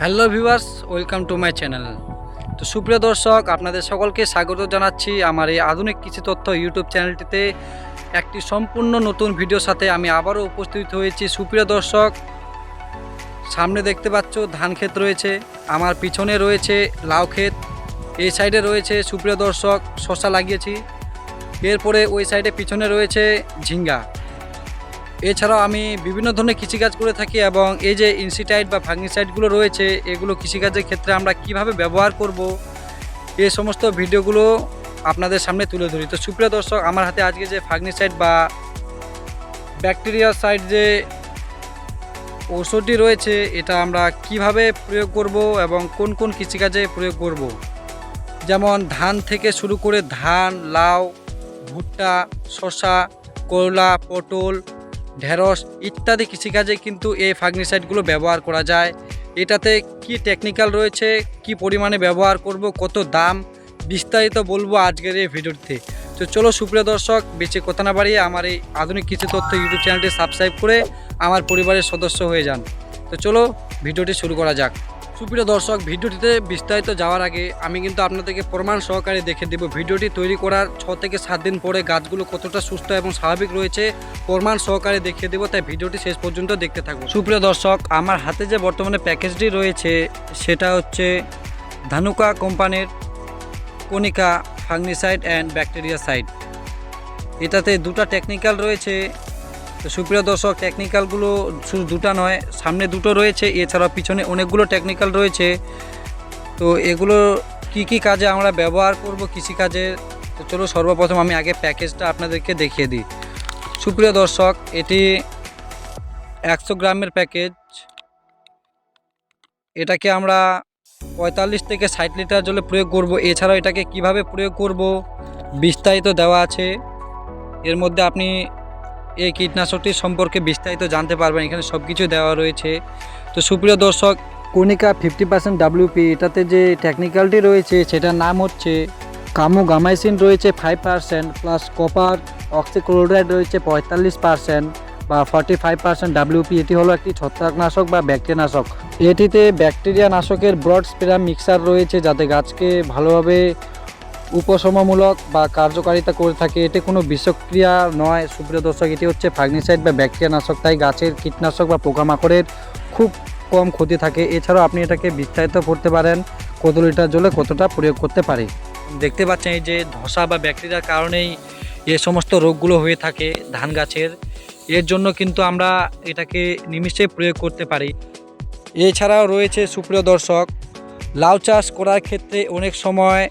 Hello viewers, welcome to my channel. তো সুপ্রিয় দর্শক, আপনাদের সকলকে স্বাগত জানাচ্ছি আমার এই আধুনিক কৃষি তথ্য ইউটিউব চ্যানেলটিতে। একটি সম্পূর্ণ নতুন ভিডিওর সাথে আমি আবারও উপস্থিত হয়েছি। সুপ্রিয় দর্শক, সামনে দেখতে পাচ্ছ ধান ক্ষেত রয়েছে, আমার পিছনে রয়েছে লাউ ক্ষেত, এই সাইডে রয়েছে সুপ্রিয় দর্শক শশা লাগিয়েছি। এরপরে ওই সাইডে পিছনে রয়েছে ঝিঙ্গা। এছাড়াও আমি বিভিন্ন ধরনের কৃষিকাজ করে থাকি এবং এই যে ইনসিটাইড বা ফাঙ্গিসাইডগুলো রয়েছে, এগুলো কৃষিকাজের ক্ষেত্রে আমরা কীভাবে ব্যবহার করব এই সমস্ত ভিডিওগুলো আপনাদের সামনে তুলে ধরি। তো সুপ্রিয় দর্শক, আমার হাতে আজকে যে ফাঙ্গিসাইড বা ব্যাকটেরিয়া সাইড যে ঔষধটি রয়েছে, এটা আমরা কীভাবে প্রয়োগ করব এবং কোন কোন কৃষিকাজে প্রয়োগ করব? যেমন ধান থেকে শুরু করে ধান, লাউ, ভুট্টা, শসা, করলা, পটল ঢেঁড়স ইত্যাদি কৃষিকাজে কিন্তু এই ফাগনিসাইডগুলো ব্যবহার করা যায়। এটাতে কি টেকনিক্যাল রয়েছে, কি পরিমাণে ব্যবহার করব, কত দাম, বিস্তারিত বলব আজকের এই ভিডিওতে। তো চলো সুপ্রিয় দর্শক বেঁচে কথা না বাড়িয়ে আমার এই আধুনিক কৃষি তথ্য ইউটিউব চ্যানেলটি সাবস্ক্রাইব করে আমার পরিবারের সদস্য হয়ে যান। তো চলো ভিডিওটি শুরু করা যাক। সুপ্রিয় দর্শক, ভিডিওটিতে বিস্তারিত যাওয়ার আগে আমি কিন্তু আপনাদেরকে প্রমাণ সহকারে দেখে দেব, ভিডিওটি তৈরি করার ছ থেকে সাত দিন পরে গাছগুলো কতটা সুস্থ এবং স্বাভাবিক রয়েছে প্রমাণ সহকারে দেখিয়ে দেবো, তাই ভিডিওটি শেষ পর্যন্ত দেখতে থাকব সুপ্রিয় দর্শক, আমার হাতে যে বর্তমানে প্যাকেজটি রয়েছে, সেটা হচ্ছে ধানুকা কোম্পানির Konika fungicide and bactericide. এটাতে দুটো টেকনিক্যাল রয়েছে তো সুপ্রিয় দর্শক টেকনিক্যালগুলো শুধু দুটো নয়, সামনে দুটো রয়েছে, এছাড়াও পিছনে অনেকগুলো টেকনিক্যাল রয়েছে। তো এগুলো কি কি কাজে আমরা ব্যবহার করব, কৃষিকাজে? তো চলো সর্বপ্রথম আমি আগে প্যাকেজটা আপনাদেরকে দেখিয়ে দিই। সুপ্রিয় দর্শক, এটি একশো গ্রামের প্যাকেজ এটাকে আমরা পঁয়তাল্লিশ থেকে ষাট লিটার জলে প্রয়োগ করব। এছাড়াও এটাকে কীভাবে প্রয়োগ করব, বিস্তারিত দেওয়া আছে। এর মধ্যে আপনি এই কীটনাশকটি সম্পর্কে বিস্তারিত জানতে পারবেন। এখানে সব কিছু দেওয়া রয়েছে। তো সুপ্রিয় দর্শক, কনিকা ফিফটি পার্সেন্ট ডাব্লিউপি এটাতে যে টেকনিক্যালটি রয়েছে, সেটার নাম হচ্ছে কামো গামাইসিন রয়েছে five percent plus copper oxychloride রয়েছে পঁয়তাল্লিশ পার্সেন্ট বা ফর্টি ফাইভ পার্সেন্ট ডাব্লিউপি এটি হলো একটি ছত্রাকনাশক বা ব্যাকটেরিয়ানাশক। এটিতে ব্যাকটেরিয়া নাশকের ব্রড স্প্রে মিক্সার রয়েছে, যাতে গাছকে ভালোভাবে উপশমমূলক বা কার্যকারিতা করে থাকে, এটি কোনো বিষক্রিয়া নয়। সুপ্রিয় দর্শক, এটি হচ্ছে ফাগ্নিসাইড বা ব্যাকটেরিয়া নাশক তাই গাছের কীটনাশক বা পোকামাকড়ের খুব কম ক্ষতি থাকে। এছাড়াও আপনি এটাকে বিস্তারিত করতে পারেন কত লিটার জলে কতটা প্রয়োগ করতে পারে। দেখতে পাচ্ছেন এই যে ধসা বা ব্যাকটেরিয়ার কারণেই এ সমস্ত রোগগুলো হয়ে থাকে ধান গাছের। এর জন্য কিন্তু আমরা এটাকে নিমিষে প্রয়োগ করতে পারি। এছাড়াও রয়েছে সুপ্রিয় দর্শক, লাউ চাষ করার ক্ষেত্রে অনেক সময়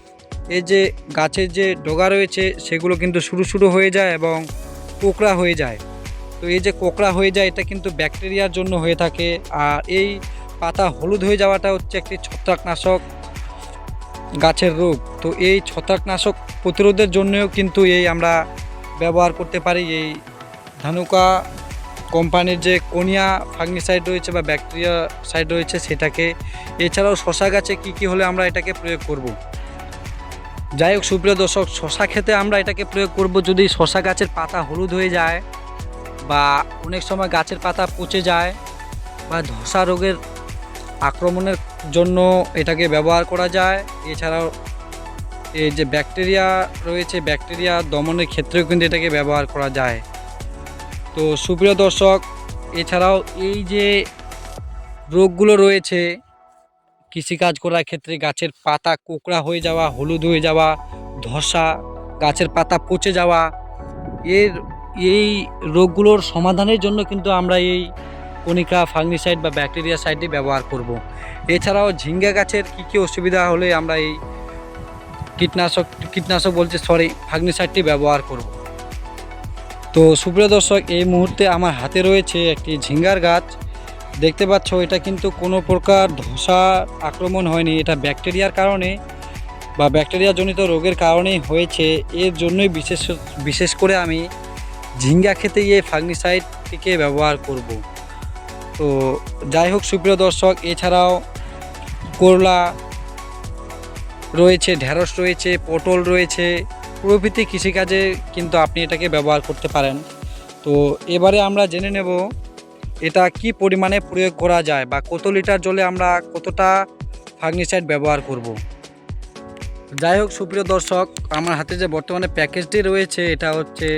এই যে গাছের যে ডগা রয়েছে, সেগুলো কিন্তু শুরু শুরু হয়ে যায় এবং কোকড়া হয়ে যায়। তো এই যে কোকড়া হয়ে যায়, এটা কিন্তু ব্যাকটেরিয়ার জন্য হয়ে থাকে। আর এই পাতা হলুদ হয়ে যাওয়াটা হচ্ছে একটি ছত্রাকনাশক গাছের রোগ। তো এই ছত্রাকনাশক প্রতিরোধের জন্যও কিন্তু এই আমরা ব্যবহার করতে পারি। এই ধানুকা কোম্পানির যে কোনিয়া ফাঙ্গিসাইড রয়েছে বা ব্যাকটেরিয়া সাইড রয়েছে, সেটাকে। এছাড়াও শশা গাছে কি কি হলে আমরা এটাকে প্রয়োগ করব। যাই হোক, সুপ্রিয় দর্শক, শশা খেতে আমরা এটাকে প্রয়োগ করব যদি শশা গাছের পাতা হলুদ হয়ে যায় বা অনেক সময় গাছের পাতা পচে যায় বা ধসা রোগের আক্রমণের জন্য এটাকে ব্যবহার করা যায়। এছাড়াও এই যে ব্যাকটেরিয়া রয়েছে, ব্যাকটেরিয়া দমনের ক্ষেত্রেও কিন্তু এটাকে ব্যবহার করা যায়। তো সুপ্রিয় দর্শক, এছাড়াও এই যে রোগগুলো রয়েছে কৃষিকাজ করার ক্ষেত্রে গাছের পাতা কোকড়া হয়ে যাওয়া, হলুদ হয়ে যাওয়া, ধসা, গাছের পাতা পচে যাওয়া, এর এই রোগগুলোর সমাধানের জন্য কিন্তু আমরা এই কনিকা ফাঙ্গিসাইড বা ব্যাকটেরিয়া সাইডটি ব্যবহার করব। এছাড়াও ঝিঙ্গা গাছের কী কী অসুবিধা হলে আমরা এই কীটনাশক কীটনাশক বলছে সরি ফাঙ্গিসাইডটি ব্যবহার করব। তো সুপ্রিয় দর্শক, এই মুহূর্তে আমার হাতে রয়েছে একটি ঝিঙ্গার গাছ দেখতে পাচ্ছ, এটা কিন্তু কোনো প্রকার ধসা আক্রমণ হয়নি। এটা ব্যাকটেরিয়ার কারণে বা ব্যাকটেরিয়াজনিত রোগের কারণেই হয়েছে। এর জন্যই বিশেষ বিশেষ করে আমি ঝিঙ্গা খেতে গিয়ে ফাঙ্গিসাইডটিকে ব্যবহার করব। তো যাই হোক, সুপ্রিয় দর্শক, এছাড়াও করলা রয়েছে, ঢেঁড়স রয়েছে, পটল রয়েছে। প্রভৃতি কৃষিকাজে কিন্তু আপনি এটাকে ব্যবহার করতে পারেন। তো এবারে আমরা জেনে নেব এটা কি পরিমাণে প্রয়োগ করা যায় বা কত লিটার জলে আমরা কতটা ফার্গনিসাইড ব্যবহার করব। যাই হোক, সুপ্রিয় দর্শক, আমার হাতে যে বর্তমানে প্যাকেজটি রয়েছে, এটা হচ্ছে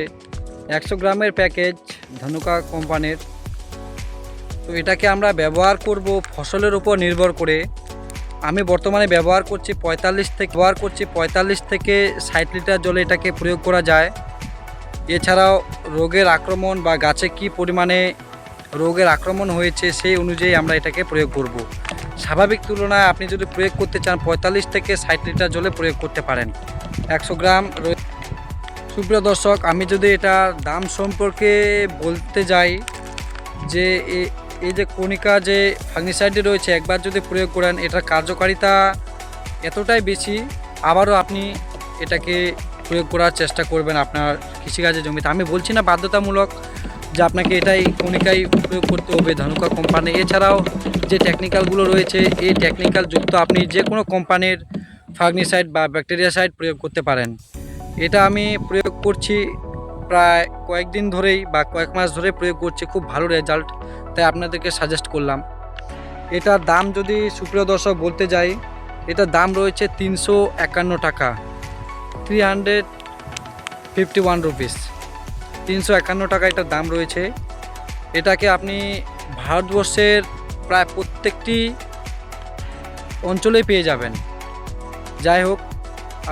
একশো গ্রামের প্যাকেজ ধনুকা কোম্পানির। তো এটাকে আমরা ব্যবহার করব ফসলের উপর নির্ভর করে। আমি বর্তমানে ব্যবহার করছি পঁয়তাল্লিশ থেকে, ব্যবহার করছি পঁয়তাল্লিশ থেকে ষাট লিটার জলে এটাকে প্রয়োগ করা যায়। এছাড়াও রোগের আক্রমণ বা গাছে কি পরিমাণে রোগের আক্রমণ হয়েছে, সেই অনুযায়ী আমরা এটাকে প্রয়োগ করব। স্বাভাবিক তুলনায় আপনি যদি প্রয়োগ করতে চান, পঁয়তাল্লিশ থেকে ষাট লিটার জলে প্রয়োগ করতে পারেন একশো গ্রাম রয়ে- সুপ্রিয় দর্শক, আমি যদি এটা দাম সম্পর্কে বলতে যাই, যে এই যে কণিকা যে ফাঙ্গিসাইডে রয়েছে, একবার যদি প্রয়োগ করেন, এটার কার্যকারিতা এতটাই বেশি, আবারও আপনি এটাকে প্রয়োগ করার চেষ্টা করবেন আপনার কৃষিকাজের জমিতে আমি বলছি না বাধ্যতামূলক যে আপনাকে এটাই কণিকাই প্রয়োগ করতে হবে ধনুকা কোম্পানি এছাড়াও যে টেকনিক্যালগুলো রয়েছে, এই টেকনিক্যাল যুক্ত আপনি যে কোনো কোম্পানির ফার্গনিসাইড বা ব্যাকটেরিয়াসাইড প্রয়োগ করতে পারেন। এটা আমি প্রয়োগ করছি প্রায় কয়েকদিন ধরেই বা কয়েক মাস ধরে প্রয়োগ করছি, খুব ভালো রেজাল্ট তাই আপনাদেরকে সাজেস্ট করলাম। এটার দাম যদি সুপ্রিয় দর্শক বলতে যাই এটার দাম রয়েছে তিনশো একান্ন টাকা three hundred fifty one rupees তিনশো একান্ন টাকা এটার দাম রয়েছে। এটাকে আপনি ভারতবর্ষের প্রায় প্রত্যেকটি অঞ্চলেই পেয়ে যাবেন। যাই হোক,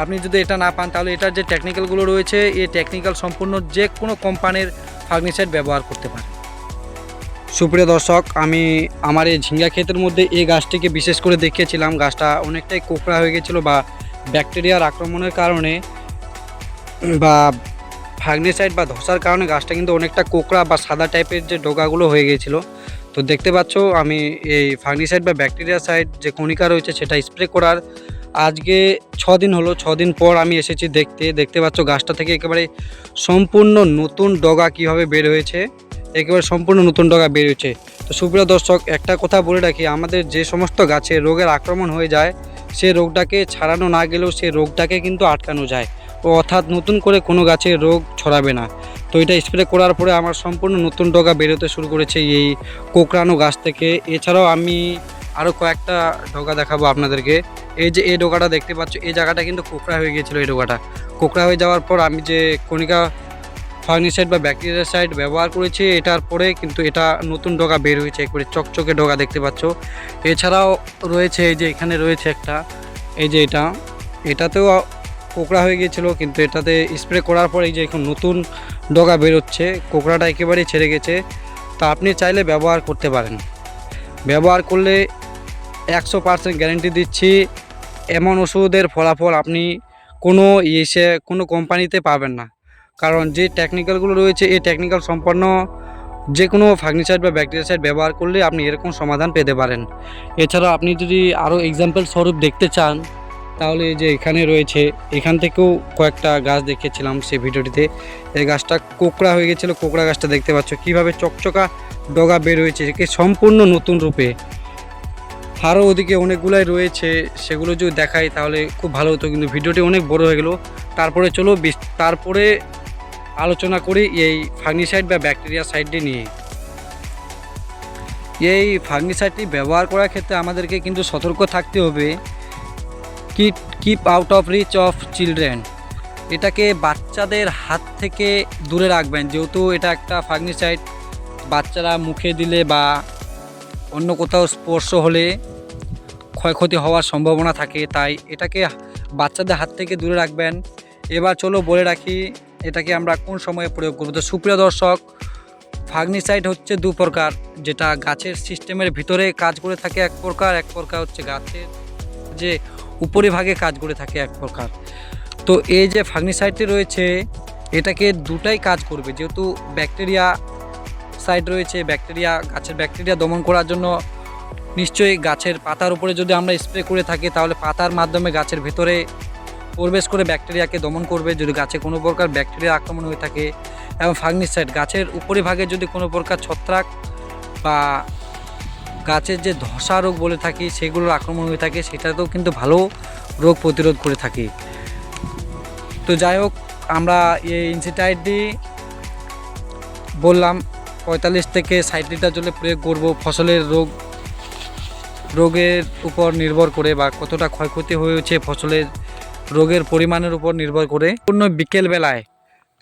আপনি যদি এটা না পান, তাহলে এটার যে টেকনিক্যালগুলো রয়েছে এই টেকনিক্যাল সম্পূর্ণ যে কোনো কোম্পানির ফার্গনিসাইড ব্যবহার করতে পারে। সুপ্রিয় দর্শক, আমি আমার এই ঝিঙ্গা ক্ষেতের মধ্যে এই গাছটিকে বিশেষ করে দেখিয়েছিলাম। গাছটা অনেকটাই কোকড়া হয়ে গেছিল বা ব্যাকটেরিয়ার আক্রমণের কারণে বা ফার্গনিসাইড বা ধসার কারণে গাছটা কিন্তু অনেকটা কোকড়া বা সাদা টাইপের যে ডোকাগুলো হয়ে গিয়েছিল। তো দেখতে পাচ্ছ, আমি এই ফার্গনিসাইড বা ব্যাকটেরিয়া সাইড যে কণিকা রয়েছে সেটা স্প্রে করার আজকে ছ দিন হলো ছ দিন পর আমি এসেছি দেখতে। দেখতে পাচ্ছ, গাছটা থেকে একেবারে সম্পূর্ণ নতুন ডগা কীভাবে বের হয়েছে, একেবারে সম্পূর্ণ নতুন ডগা বের হয়েছে। তো সুপ্রিয় দর্শক, একটা কথা বলে রাখি, আমাদের যে সমস্ত গাছে রোগের আক্রমণ হয়ে যায়, সে রোগটাকে ছাড়ানো না গেলেও সে রোগটাকে কিন্তু আটকানো যায়। অর্থাৎ নতুন করে কোনো গাছে রোগ ছড়াবে না। তো এটা স্প্রে করার পরে আমার সম্পূর্ণ নতুন ডগা বেরোতে শুরু করেছে এই কোকড়ানো গাছ থেকে। এছাড়াও আমি আরও কয়েকটা ডগা দেখাবো আপনাদেরকে। এই যে এই ডোকাটা দেখতে পাচ্ছ, এই জায়গাটা কিন্তু কোকড়া হয়ে গিয়েছিল এই ডোকাটা কোকড়া হয়ে যাওয়ার পর আমি যে কণিকা ফার্নিসাইড বা ব্যাকটেরিয়াসাইড ব্যবহার করেছি, এটার পরে কিন্তু এটা নতুন ডগা বের হয়েছে, একবারে চকচকে ডগা দেখতে পাচ্ছ। এছাড়াও রয়েছে এই যে এখানে রয়েছে একটা, এই যে এটা। এটাতেও কোকড়া হয়ে গিয়েছিল, কিন্তু এটাতে স্প্রে করার পর যে এখন নতুন ডগা বেরোচ্ছে, কোকড়াটা একেবারেই ছেড়ে গেছে। তা আপনি চাইলে ব্যবহার করতে পারেন। ব্যবহার করলে একশো পার্সেন্ট গ্যারেন্টি দিচ্ছি, এমন ওষুধের ফলাফল আপনি কোনো ইসে কোনো কোম্পানিতে পাবেন না। কারণ যে টেকনিক্যালগুলো রয়েছে, এই টেকনিক্যাল সম্পন্ন যে কোনো ফার্নিচার বা ব্যাকটেরিয়াসাইড ব্যবহার করলে আপনি এরকম সমাধান পেতে পারেন। এছাড়া আপনি যদি আরও এক্সাম্পল স্বরূপ দেখতে চান তাহলে এই যে এখানে রয়েছে, এখান থেকেও কয়েকটা গাছ দেখেছিলাম সেই ভিডিওটিতে। এই গাছটা কোকড়া হয়ে গেছিল, কোকড়া গাছটা দেখতে পাচ্ছ। কীভাবে চকচকা ডগা বের হয়েছে, একে সম্পূর্ণ নতুন রূপে। আরও ওদিকে অনেকগুলাই রয়েছে, সেগুলো যদি দেখাই তাহলে খুব ভালো হতো, কিন্তু ভিডিওটি অনেক বড় হয়ে গেল। তারপরে চলো তারপরে আলোচনা করি এই ফার্নিসাইড বা ব্যাকটেরিয়া সাইডটি নিয়ে। এই ফার্নিসাইডটি ব্যবহার করার ক্ষেত্রে আমাদেরকে কিন্তু সতর্ক থাকতে হবে। Kit keep out of reach of children এটাকে বাচ্চাদের হাত থেকে দূরে রাখবেন, যেহেতু এটা একটা ফার্গনিসাইড বাচ্চারা মুখে দিলে বা অন্য কোথাও স্পর্শ হলে ক্ষয়ক্ষতি হওয়ার সম্ভাবনা থাকে, তাই এটাকে বাচ্চাদের হাত থেকে দূরে রাখবেন। এবার চলো বলে রাখি, এটাকে আমরা কোন সময়ে প্রয়োগ করব? তো সুপ্রিয় দর্শক ফার্গনিসাইড হচ্ছে দু প্রকার, যেটা গাছের সিস্টেমের ভিতরে কাজ করে থাকে এক প্রকার এক প্রকার হচ্ছে গাছের যে উপরিভাগে কাজ করে থাকে এক প্রকার। তো এই যে ফার্গনিসাইডটি রয়েছে, এটাকে দুটাই কাজ করবে। যেহেতু ব্যাকটেরিয়া সাইড রয়েছে, ব্যাকটেরিয়া, গাছের ব্যাকটেরিয়া দমন করার জন্য নিশ্চয়ই গাছের পাতার উপরে যদি আমরা স্প্রে করে থাকি, তাহলে পাতার মাধ্যমে গাছের ভেতরে প্রবেশ করে ব্যাকটেরিয়াকে দমন করবে যদি গাছে কোনো প্রকার ব্যাকটেরিয়া আক্রমণ হয়ে থাকে। এবং ফার্গনিসাইড গাছের উপরিভাগে যদি কোনো প্রকার ছত্রাক বা গাছের যে ধসা রোগ বলে থাকি, সেগুলোর আক্রমণ হয়ে থাকে, সেটাতেও কিন্তু ভালো রোগ প্রতিরোধ করে থাকি। তো যাই হোক, আমরা এই ইনসিটাইডটি বললাম, পঁয়তাল্লিশ থেকে ষাট লিটার জলে প্রয়োগ করব, ফসলের রোগ, রোগের উপর নির্ভর করে বা কতটা ক্ষয়ক্ষতি হয়েছে ফসলের, রোগের পরিমাণের উপর নির্ভর করে। পূর্ণ বিকেলবেলায়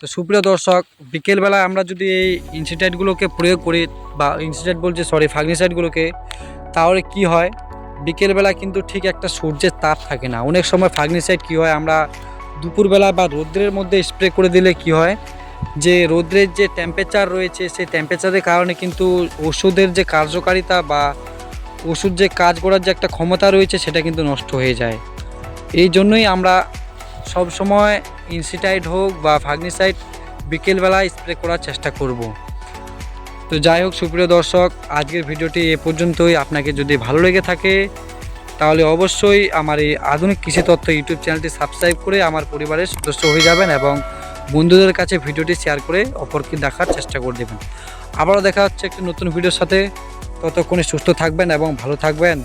তো সুপ্রিয় দর্শক, বিকেলবেলায় আমরা যদি এই ইনসিডেন্টগুলোকে প্রয়োগ করি বা ইনসিডেন্ট বলছি, সরি ফাগনিসাইডগুলোকে তাহলে কি হয়? বিকেলবেলা কিন্তু ঠিক একটা সূর্যের তাপ থাকে না। অনেক সময় ফাগনিসাইড কী হয়, আমরা দুপুরবেলা বা রৌদ্রের মধ্যে স্প্রে করে দিলে কি হয়? যে রৌদ্রের যে টেম্পারেচার রয়েছে, সেই টেম্পারেচারের কারণে কিন্তু ওষুধের যে কার্যকারিতা বা ওষুধ যে কাজ করার যে একটা ক্ষমতা রয়েছে, সেটা কিন্তু নষ্ট হয়ে যায়। এই জন্যই আমরা সব সময় ইনসিটাইড হোক বা ফাগনিসাইড বিকেলবেলায় স্প্রে করার চেষ্টা করব। তো যাই হোক, সুপ্রিয় দর্শক, আজকের ভিডিওটি এ পর্যন্তই। আপনাকে যদি ভালো লেগে থাকে, তাহলে অবশ্যই আমার এই আধুনিক কৃষি তথ্য ইউটিউব চ্যানেলটি সাবস্ক্রাইব করে আমার পরিবারের সদস্য হয়ে যাবেন এবং বন্ধুদের কাছে ভিডিওটি শেয়ার করে অপরকে দেখার চেষ্টা করে দেবেন। আবারও দেখা হচ্ছে একটি নতুন ভিডিওর সাথে। ততক্ষণে সুস্থ থাকবেন এবং ভালো থাকবেন।